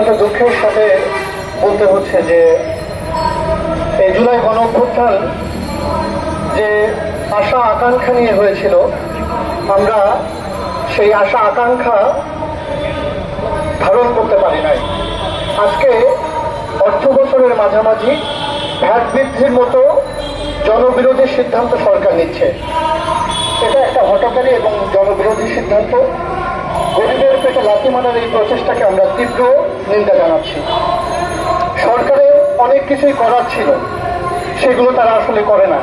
অত্যন্ত দুঃখের সাথে বলতে হচ্ছে যে, এই জুলাই গণ অভ্যুত্থান যে আশা আকাঙ্ক্ষা নিয়ে হয়েছিল, আমরা সেই আশা আকাঙ্ক্ষা ধারণ করতে পারি নাই। আজকে অর্থ বছরের মাঝামাঝি ভ্যাট বৃদ্ধির মতো জনবিরোধী সিদ্ধান্ত সরকার নিচ্ছে। এটা একটা হঠকারী এবং জনবিরোধী সিদ্ধান্ত। গরিবের পেটে লাথি মারার এই প্রচেষ্টাকে আমরা তীব্র নিন্দা জানাচ্ছি। সরকারের অনেক কিছুই করার ছিল, সেগুলো তারা আসলে করে না।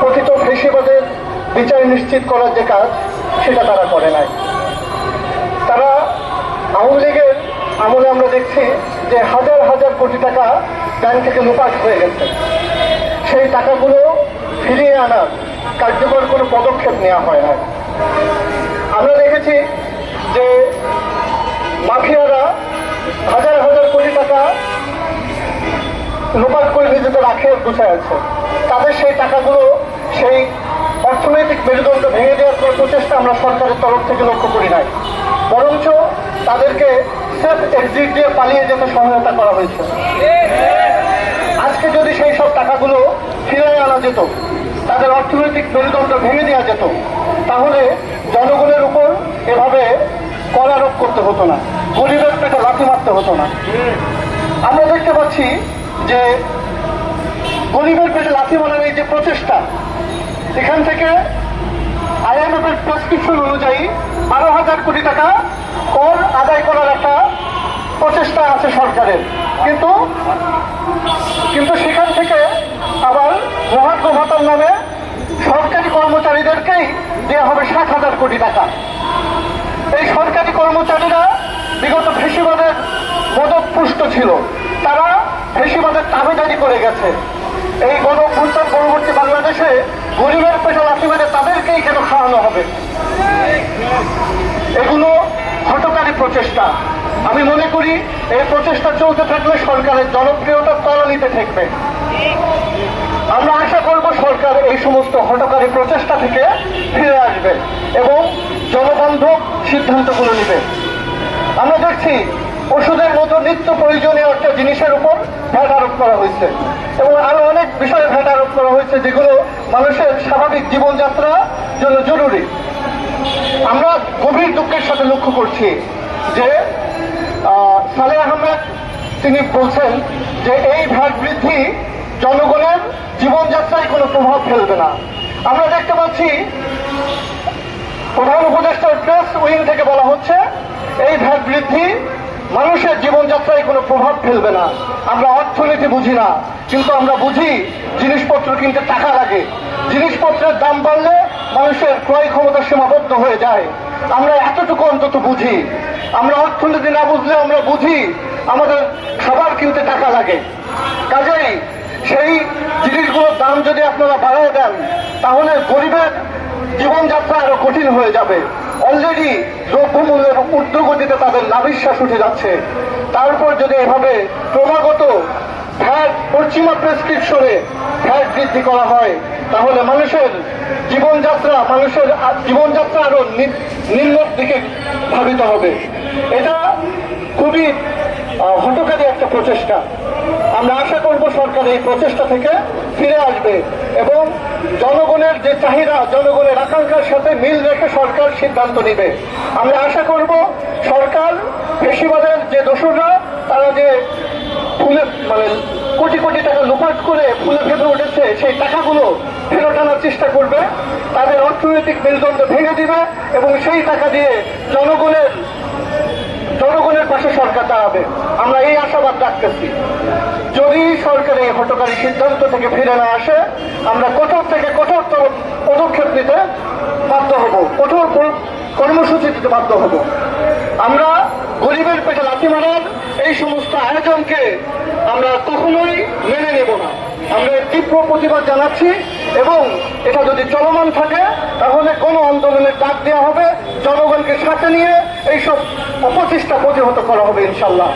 প্রকৃত ফেসিবাদের বিচার নিশ্চিত করার যে কাজ, সেটা তারা করে নাই। তারা আওয়ামী লীগের আমলে আমরা দেখছি যে হাজার হাজার কোটি টাকা ব্যাংক থেকে লুপাট হয়ে গেছে। সেই টাকাগুলো ফিরিয়ে আনার কার্যকর কোনো পদক্ষেপ নেওয়া হয় না আমরা দেখেছি যে মাফিয়ারা হাজার হাজার কোটি টাকা লোপাট করে নিজেদের রাখে গুছায় আছে তাদের সেই টাকাগুলো সেই অর্থনৈতিক মেরুদণ্ড ভেঙে দেওয়ার কোনো প্রচেষ্টা আমরা সরকারের তরফ থেকে লক্ষ্য করি নাই। বরঞ্চ তাদেরকে সেফ এক্সিট দিয়ে পালিয়ে যেতে সহায়তা করা হয়েছে। আজকে যদি সেই সব টাকাগুলো ফিরে আনা যেত, তাদের অর্থনৈতিক মেরুদণ্ড ভেঙে দেওয়া যেত, তাহলে জনগণের উপর এভাবে কর আরোপ করতে হতো না, গরিবের পেটে লাথি মারতে হতো না। আমরা দেখতে পাচ্ছি যে গরিবের পেটে লাথি মারার এই যে প্রচেষ্টা, এখান থেকে আইএমএফ এর প্রেসক্রিপশন অনুযায়ী বারো হাজার কোটি টাকা কর আদায় করার একটা প্রচেষ্টা আছে সরকারের। কিন্তু কিন্তু সেখান থেকে আবার মহাত্ম ভাতার নামে সরকারি কর্মচারীদেরকেই দেওয়া হবে ষাট হাজার কোটি টাকা। এই সরকারি কর্মচারীরা বিগত ফেসিবাদের মদত পুষ্ট ছিল। তারা ফেসিবাদের তাবেদারি করে গেছে। এই গণ অভ্যুত্থান পরবর্তী বাংলাদেশে গরিবের পেটে লাঠি মেরে তাদেরকেই কেন খাওয়ানো হবে? এগুলো হটকারী প্রচেষ্টা। আমি মনে করি এই প্রচেষ্টা চলতে থাকলে সরকারের জনপ্রিয়তা তলানিতে ঠেকবে। আমরা আশা করব সরকার এই সমস্ত হটকারী প্রচেষ্টা থেকে ফিরে আসবে এবং জনবান্ধব সিদ্ধান্তগুলো নেবে। আমরা দেখছি ওষুধের মতো নিত্য প্রয়োজনীয় একটা জিনিসের উপর ভ্যাট আরোপ করা হয়েছে এবং আরও অনেক বিষয়ে ভ্যাট আরোপ করা হয়েছে যেগুলো মানুষের স্বাভাবিক জীবনযাত্রার জন্য জরুরি। আমরা গভীর দুঃখের সাথে লক্ষ্য করছি যে সালেহ আহমেদ তিনি বলছেন যে এই ভ্যাট বৃদ্ধি কোনো প্রভাব ফেলবে না। আমরা দেখতে পাচ্ছি, প্রধান উপদেষ্টার প্রেস উইং থেকে বলা হচ্ছে, এই ভ্যাট বৃদ্ধি মানুষের জীবনযাত্রায় কোনো প্রভাব ফেলবে না। আমরা অর্থনীতি বুঝি না, কিন্তু আমরা বুঝি জিনিসপত্র কিনতে টাকা লাগে। জিনিসপত্রের দাম বাড়লে মানুষের ক্রয় ক্ষমতা সীমাবদ্ধ হয়ে যায়। আমরা এতটুকু অন্তত বুঝি। আমরা অর্থনীতি না বুঝলে আমরা বুঝি আমাদের খাবার কিনতে টাকা লাগে। কাজেই সেই জিনিসগুলোর দাম যদি আপনারা বাড়ায় দেন, তাহলে গরিবের জীবনযাত্রা আরও কঠিন হয়ে যাবে। অলরেডি দ্রব্যমূল্যের ঊর্ধ্বগতিতে তাদের নাভিশ্বাস উঠে যাচ্ছে। তারপর যদি এভাবে ক্রমাগত ভ্যাট পশ্চিমা প্রেসক্রিপশনে ভ্যাট বৃদ্ধি করা হয়, তাহলে মানুষের জীবনযাত্রা মানুষের জীবনযাত্রা আরও নিম্নের দিকে ভাবিত হবে। এটা খুবই হটকারী একটা প্রচেষ্টা। আমরা আশা করব সরকার এই প্রচেষ্টা থেকে ফিরে আসবে এবং জনগণের যে চাহিদা, জনগণের আকাঙ্ক্ষার সাথে মিল রেখে সরকার সিদ্ধান্ত নেবে। আমরা আশা করব সরকার ফেসিবাদের যে দোসররা, তারা যে ফুলে মানে কোটি কোটি টাকা লুপাট করে ফুলে ফেপে উঠেছে, সেই টাকাগুলো ফেরত আনার চেষ্টা করবে। তাদের অর্থনৈতিক মেরুদণ্ড ভেঙে দিবে এবং সেই টাকা দিয়ে জনগণের জনগণের পাশে সরকার দাঁড়াবে। আমরা এই আশাবাদ রাখতেছি। যদি সরকার এই হটকারী সিদ্ধান্ত থেকে ফিরে না আসে, আমরা কঠোর থেকে কঠোরতর পদক্ষেপ নিতে বাধ্য হব। কঠোর কর্মসূচি দিতে বাধ্য হব। আমরা গরিবের পেটে লাথি মারার এই সমস্ত আয়োজনকে আমরা কখনোই মেনে নেব না। আমরা তীব্র প্রতিবাদ জানাচ্ছি এবং এটা যদি চলমান থাকে, তাহলে কোনো আন্দোলনের ডাক দেওয়া হবে। জনগণকে সাথে নিয়ে এইসব অপচেষ্টা প্রতিহত করা হবে ইনশাল্লাহ